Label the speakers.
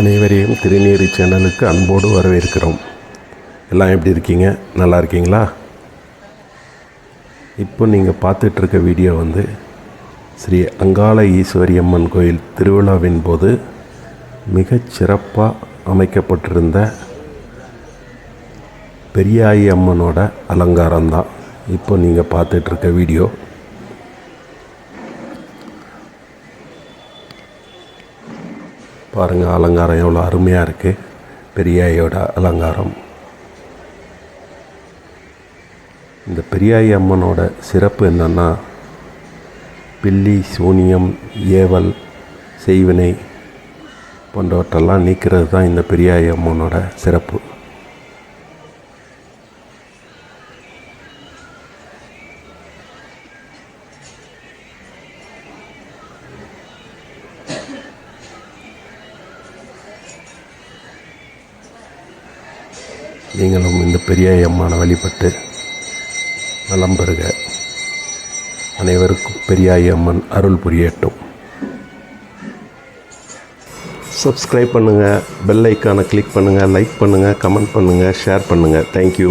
Speaker 1: அனைவரையும் திருநீரி சேனலுக்கு அன்போடு வரவேற்கிறோம் எல்லாம் எப்படி இருக்கீங்க நல்லா இருக்கீங்களா இப்போ நீங்கள் பார்த்துட்ருக்க வீடியோ வந்து ஸ்ரீ அங்காள ஈஸ்வரி அம்மன் கோயில் திருவிழாவின் போது மிகச் சிறப்பாக அமைக்கப்பட்டிருந்த பெரியாயி அம்மனோட அலங்காரம்தான் இப்போ நீங்கள் பார்த்துட்ருக்க வீடியோ பாருங்கள் அலங்காரம் எவ்வளோ அருமையாக இருக்குது பெரியாயோட அலங்காரம் இந்த பெரியாயி அம்மனோட சிறப்பு என்னென்னா பில்லி சூனியம் ஏவல் செய்வினை போன்றவற்றெல்லாம் நீக்கிறது தான் இந்த பெரியாயி அம்மனோட சிறப்பு நீங்களும் இந்த பெரிய அம்மான வழிபட்டு நலம் பெறுக அனைவருக்கும் பெரியாயி அம்மன் அருள் புரியட்டும்
Speaker 2: சப்ஸ்கிரைப் பண்ணுங்கள் பெல் ஐக்கானை கிளிக் பண்ணுங்கள் லைக் பண்ணுங்கள் கமெண்ட் பண்ணுங்கள் ஷேர் பண்ணுங்கள் தேங்க்யூ